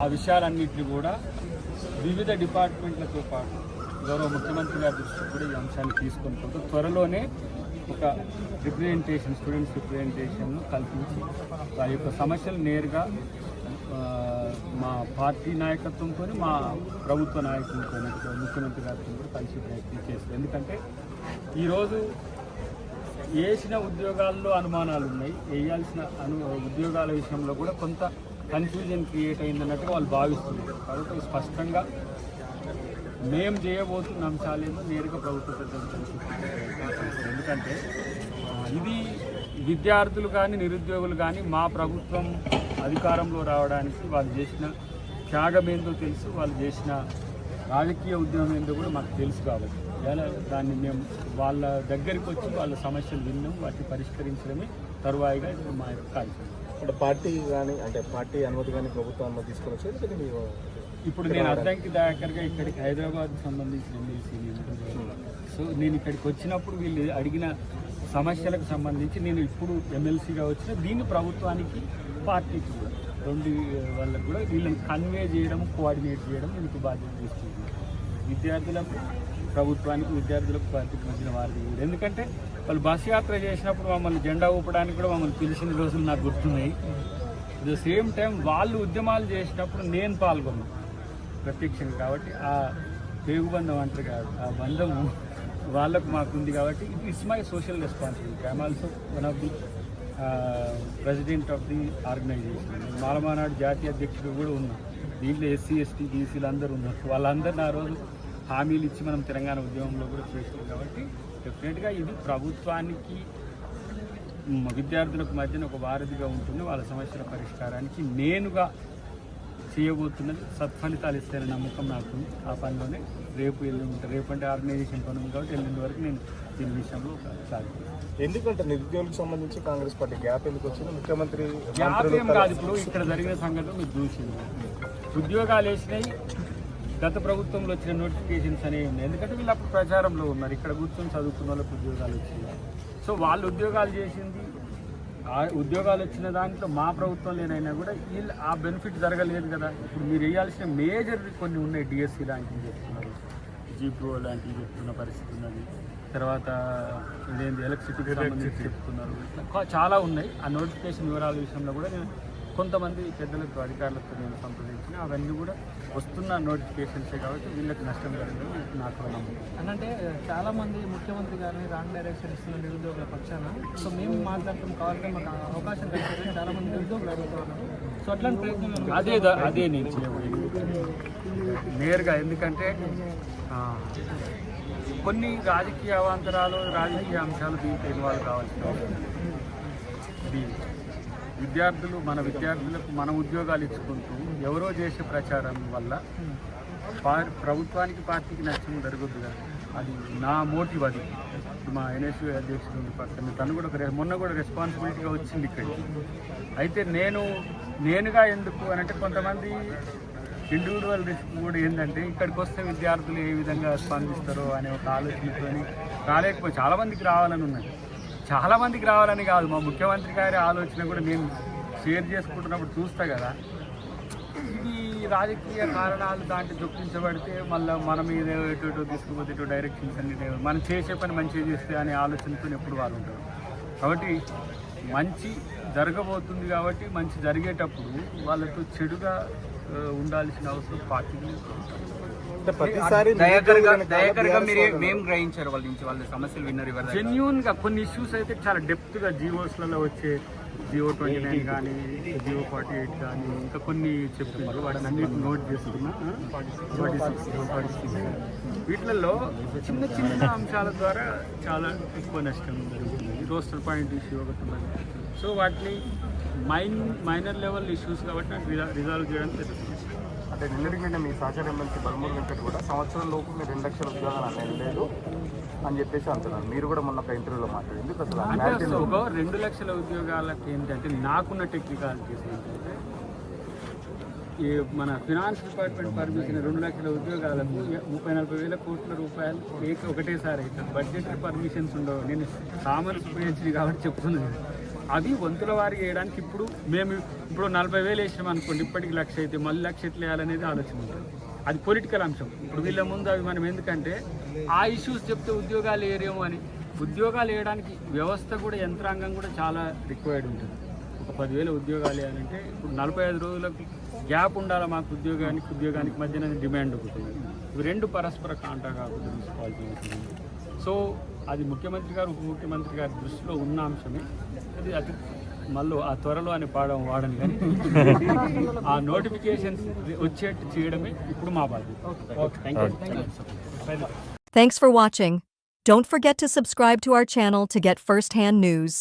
ఆ విషయాలన్నింటినీ కూడా వివిధ డిపార్ట్మెంట్లతో పాటు గౌరవ ముఖ్యమంత్రి గారి దృష్టికి కూడా ఈ అంశాన్ని తీసుకొని పోతూ త్వరలోనే ఒక రిప్రజెంటేషన్ స్టూడెంట్స్ రిప్రజెంటేషన్ను కల్పించి వారి యొక్క సమస్యలు నేరుగా మా పార్టీ నాయకత్వంతో మా ప్రభుత్వ నాయకులతో ముఖ్యమంత్రి గారితో కూడా కలిసి ప్రయత్నం చేస్తారు ఎందుకంటే ఈరోజు వేసిన ఉద్యోగాల్లో అనుమానాలు ఉన్నాయి వేయాల్సిన అను ఉద్యోగాల విషయంలో కూడా కొంత కన్ఫ్యూజన్ క్రియేట్ అయిందన్నట్టుగా వాళ్ళు భావిస్తున్నారు. కాబట్టి స్పష్టంగా మేము చేయబోతున్న అంశాలేమో నేరుగా ప్రభుత్వ ఎందుకంటే ఇది విద్యార్థులు కానీ నిరుద్యోగులు కానీ మా ప్రభుత్వం అధికారంలో రావడానికి వాళ్ళు చేసిన త్యాగం ఏందో తెలుసు. వాళ్ళు చేసిన రాజకీయ ఉద్యమం ఏందో కూడా మాకు తెలుసు కాబట్టి. ఇలా దాన్ని మేము వాళ్ళ దగ్గరికి వచ్చి వాళ్ళ సమస్యలు విన్నాం వాటిని పరిష్కరించడమే తరువాయిగా మా యొక్క కార్యక్రమం. అంటే పార్టీ కానీ అంటే పార్టీ అనుమతి కానీ ప్రభుత్వం అనుమతి తీసుకొని వచ్చేది? లేకపోతే మీరు ఇప్పుడు నేను అద్దంకి దాకర్గా ఇక్కడికి హైదరాబాద్ సంబంధించిన ఎమ్మెల్సీ సో నేను ఇక్కడికి వచ్చినప్పుడు వీళ్ళు అడిగిన సమస్యలకు సంబంధించి నేను ఇప్పుడు ఎమ్మెల్సీగా వచ్చిన దీన్ని ప్రభుత్వానికి పార్టీకి కూడా రెండు వాళ్ళకు కూడా వీళ్ళని కన్వే చేయడం కోఆర్డినేట్ చేయడం ఇప్పుడు బాధ్యత తీసుకుంటున్నాను. విద్యార్థులకు ప్రభుత్వానికి విద్యార్థులకు పార్టీకి మధ్యన వారిది. కూడా ఎందుకంటే వాళ్ళు బస్ యాత్ర చేసినప్పుడు మమ్మల్ని జెండా ఊపడానికి కూడా మమ్మల్ని పిలిచిన రోజులు నాకు గుర్తున్నాయి. ద సేమ్ టైం వాళ్ళు ఉద్యమాలు చేసినప్పుడు నేను పాల్గొన్నాను ప్రత్యక్షంగా కాబట్టి ఆ పేగుబంధం అంటారు కాదు ఆ బంధము వాళ్ళకు మాకు ఉంది కాబట్టి it it's my social responsibility I'm also one of the president of the organization Mala Mahanadu జాతీయ అధ్యక్షుడు కూడా ఉన్నాం. దీంట్లో ఎస్సీ ఎస్టీ బీసీలు అందరూ ఉన్నారు. వాళ్ళందరినీ ఆ రోజు హామీలు ఇచ్చి మనం తెలంగాణ ఉద్యమంలో కూడా చేసాం కాబట్టి డెఫినెట్గా ఇది ప్రభుత్వానికి విద్యార్థులకు మధ్యన ఒక వారధిగా ఉంటుంది. వాళ్ళ సమస్యల పరిష్కారానికి నేనుగా చేయబోతున్నది సత్ఫలితాలు ఇస్తారనే నమ్మకం నాకు ఉంది. ఆ పనిలోనే రేపు ఎల్లుండి రేపు అంటే ఆర్గనైజేషన్ పని ఉంది కాబట్టి ఎల్లుండి వరకు నేను దీని విషయంలో సాధిస్తాను ఎందుకంటే నిరుద్యోగులకు సంబంధించి కాంగ్రెస్ పార్టీ గ్యాప్ ఎందుకు వచ్చింది? ముఖ్యమంత్రి గ్యాప్ ఏం కాదు ఇప్పుడు. ఇక్కడ జరిగిన సంఘటన మీరు చూసింది ఉద్యోగాలు వేసినాయి. గత ప్రభుత్వంలో వచ్చిన నోటిఫికేషన్స్ అనేవి ఉన్నాయి. ఎందుకంటే వీళ్ళు అప్పుడు ప్రచారంలో ఉన్నారు. ఇక్కడ కూర్చొని చదువుకున్న వాళ్ళకి ఉద్యోగాలు వచ్చినాయి. సో వాళ్ళు ఉద్యోగాలు చేసింది ఆ ఉద్యోగాలు వచ్చిన దాంట్లో మా ప్రభుత్వంలోనైనా కూడా వీళ్ళు ఆ బెనిఫిట్ జరగలేదు కదా. ఇప్పుడు మీరు వేయాల్సిన మేజర్ కొన్ని ఉన్నాయి. డిఎస్సి లాంటివి చెప్తున్నారు. జీపీఓ లాంటివి చెప్తున్న పరిస్థితి ఉన్నది. తర్వాత ఇదేంటి ఎలక్ట్రిసిటీకి సంబంధించి చెప్తున్నారు. చాలా ఉన్నాయి. ఆ నోటిఫికేషన్ వివరాల విషయంలో కూడా నేను కొంతమంది పెద్దలకు అధికారులతో నేను సంప్రదించిన అవన్నీ కూడా వస్తున్న నోటిఫికేషన్సే కాబట్టి వీళ్ళకి నష్టం జరగదని నాకు నమ్మకం. అంటే చాలా మంది ముఖ్యమంత్రి గారిని రాంగ్ డైరెక్షన్ ఇస్తున్న నిరుద్యోగుల పక్షాన సో మేము మాట్లాడటం కావాలంటే మాకు అవకాశం చాలా మంది నిరుద్యోగులు అడుగుతున్నారు. సో అట్లాంటి ప్రయత్నం అదే అదే నేను నేరుగా ఎందుకంటే కొన్ని రాజకీయ అవాంతరాలు రాజకీయ అంశాలు దీంట్లో ఇన్వాల్వ్ కావాల్సిన. ఇది విద్యార్థులు మన విద్యార్థులకు మన ఉద్యోగాలు ఇచ్చుకుంటూ ఎవరో చేసే ప్రచారం వల్ల ప్రభుత్వానికి పార్టీకి నష్టం జరుగుద్దు అది నా మోటివ్ అది. మా ఎన్ఎస్యూ అధ్యక్షుడు పక్కన. తను కూడా ఒక మొన్న కూడా రెస్పాన్సిబిలిటీగా వచ్చింది ఇక్కడికి. అయితే నేను నేనుగా ఎందుకు అని అంటే కొంతమంది ఇండివిజువల్ రిస్క్ కూడా ఏంటంటే ఇక్కడికి వస్తే విద్యార్థులు ఏ విధంగా స్పందిస్తారో అనే ఒక ఆలోచనతోని రాలేకపోయి చాలామందికి రావాలని ఉన్నది. చాలామందికి రావాలని కాదు. మా ముఖ్యమంత్రి గారి ఆలోచన కూడా నేను షేర్ చేసుకుంటున్నప్పుడు చూస్తా కదా. ఇది రాజకీయ కారణాలు దాంట్లో చొప్పించబడితే మళ్ళీ మన మీద ఎటు తీసుకుపోతే ఇటు డైరెక్షన్స్ అన్ని మనం చేసే పని మంచిగా చేస్తే అనే ఆలోచనతో ఎప్పుడు వాళ్ళు ఉంటారు. కాబట్టి మంచి జరగబోతుంది కాబట్టి మంచి జరిగేటప్పుడు వాళ్ళతో చెడుగా ఉండాల్సిన అవసరం పార్టీకి అంటే ప్రతిసారి దయాకర్గా దయాకర్గా మీరు మేము గ్రహించారు వాళ్ళ నుంచి వాళ్ళ సమస్యలు విన్నారు ఇవ్వరు జెన్యున్గా కొన్ని ఇష్యూస్ అయితే చాలా డెప్త్గా జియోస్లలో వచ్చే జియో ట్వంటీ నైన్ కానీ జియో ఫార్టీ ఎయిట్ కానీ ఇంకా కొన్ని చెప్తున్నారు వాటిని అన్నిటి నోట్ చేసుకున్నా ఫార్టీ సిక్స్ ఫార్టీ సిక్స్ వీటిలలో చిన్న చిన్న అంశాల ద్వారా చాలా ఎక్కువ నష్టం జరుగుతుంది. రోస్టర్ పాయింట్ ఇష్యూ ఒకటి ఉన్నది. సో వాటిని మైన్ మైనర్ లెవెల్ ఇష్యూస్ కాబట్టి నాకు రిజాల్వ్ చేయడానికి జరుగుతుంది అంటే నిన్నటికంటే మీ సహచార ఎమ్మెల్సీ బలమూరు వెంకట్ కూడా సంవత్సరం లోపు మీరు రెండు లక్షల ఉద్యోగాలు అనేది లేదు అని చెప్పేసి అంటున్నారు. మీరు కూడా మొన్న ఒక ఇంటర్వ్యూలో మాట్లాడారు. ఎందుకు అసలు ఒక రెండు లక్షల ఉద్యోగాలకు ఏంటంటే నాకున్న టెక్నికాలిటీస్ ఏంటంటే ఈ మన ఫినాన్స్ డిపార్ట్మెంట్ పర్మిషన్ రెండు లక్షల ఉద్యోగాలకు ముప్పై నలభై వేల కోట్ల రూపాయలు ఒకటేసారి అవుతుంది బడ్జెటరీ పర్మిషన్స్ ఉండవు. నేను కామర్స్ పిహెచ్డి కాబట్టి చెప్తున్నాను. అవి వంతుల వారికి వేయడానికి ఇప్పుడు మేము ఇప్పుడు నలభై వేలు వేసినాం అనుకోండి ఇప్పటికి లక్ష అయితే మళ్ళీ లక్ష ఎట్లా వేయాలనేది ఆలోచన ఉంటుంది. అది పొలిటికల్ అంశం. ఇప్పుడు వీళ్ళ ముందు అవి మనం ఎందుకంటే ఆ ఇష్యూస్ చెప్తే ఉద్యోగాలు వేయరేమో అని. ఉద్యోగాలు వేయడానికి వ్యవస్థ కూడా యంత్రాంగం కూడా చాలా రిక్వైర్డ్ ఉంటుంది. ఒక పదివేల ఉద్యోగాలు వేయాలంటే ఇప్పుడు నలభై ఐదు రోజులకు గ్యాప్ ఉండాలి మాకు ఉద్యోగానికి ఉద్యోగానికి మధ్యన డిమాండ్ ఒకటి. ఇవి రెండు పరస్పర కాంటా కాకుండా తీసుకోవాల్సి ఉంటుంది సో అది ముఖ్యమంత్రి గారు ఉప ముఖ్యమంత్రి గారి దృష్టిలో ఉన్న అంశమే. అది అతి మళ్ళీ ఆ త్వరలో అని పాడడం వాడని కానీ ఆ నోటిఫికేషన్స్ వచ్చేట్టు చేయడమే ఇప్పుడు మా బాధ్యత. Okay thank you Thanks for watching. Don't forget to subscribe to our channel to get first-hand news.